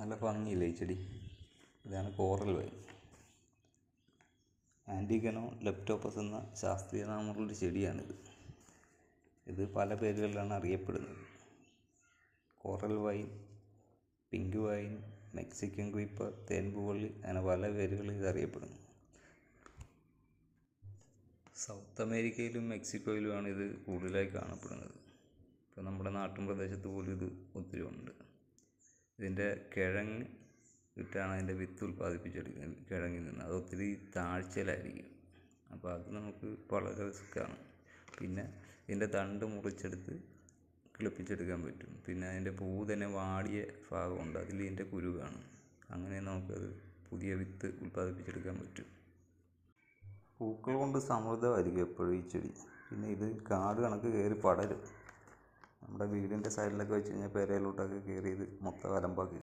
നല്ല ഭംഗിയില്ലേ ഈ ചെടി? ഇതാണ് കോറൽ വൈൻ ആന്റിഗനോ ലെപ്റ്റോപ്പസ് എന്ന ശാസ്ത്രീയ നാമമുള്ളൊരു ചെടിയാണിത്. ഇത് പല പേരുകളിലാണ് അറിയപ്പെടുന്നത്. Coral vine pink vine Mexican creeper തേൻപൂവള്ളി അങ്ങനെ പല പേരുകളിൽ ഇത് അറിയപ്പെടുന്നു. സൗത്ത് അമേരിക്കയിലും മെക്സിക്കോയിലുമാണ് ഇത് കൂടുതലായി കാണപ്പെടുന്നത്. ഇപ്പോൾ നമ്മുടെ നാട്ടിൻ പ്രദേശത്ത് പോലും ഇത് ഒത്തിരി ഉണ്ട്. ഇതിന്റെ കിഴങ്ങ് ഇട്ടാണ് അതിന്റെ വിത്ത് ഉൽപ്പാദിപ്പിച്ചെടുക്കുന്നത് കിഴങ്ങിൽ നിന്ന്. അത് ഒത്തിരി താഴ്ചയിലായിരിക്കും. അപ്പോൾ അത് നമുക്ക് വളരെ റിസ്ക്കാണ്. പിന്നെ ഇതിന്റെ തണ്ട് മുറിച്ചെടുത്ത് കിളിപ്പിച്ചെടുക്കാൻ പറ്റും. പിന്നെ അതിന്റെ പൂ തന്നെ വാടിയ ഭാഗമുണ്ട്. അതിൽ ഇതിന്റെ കുരു കാണും. അങ്ങനെ നമുക്കത് പുതിയ വിത്ത് ഉൽപ്പാദിപ്പിച്ചെടുക്കാൻ പറ്റും. പൂക്കൾ കൊണ്ട് സമൃദ്ധമായിരിക്കും എപ്പോഴും ഈ ചെടി. പിന്നെ ഇത് കാട് കണക്ക് കയറി പടരും. നമ്മുടെ വീടിന്റെ സൈഡിലൊക്കെ വെച്ച് കഴിഞ്ഞാൽ പെരയിലോട്ടൊക്കെ കയറിയത് മൊത്തം അലമ്പാക്കി.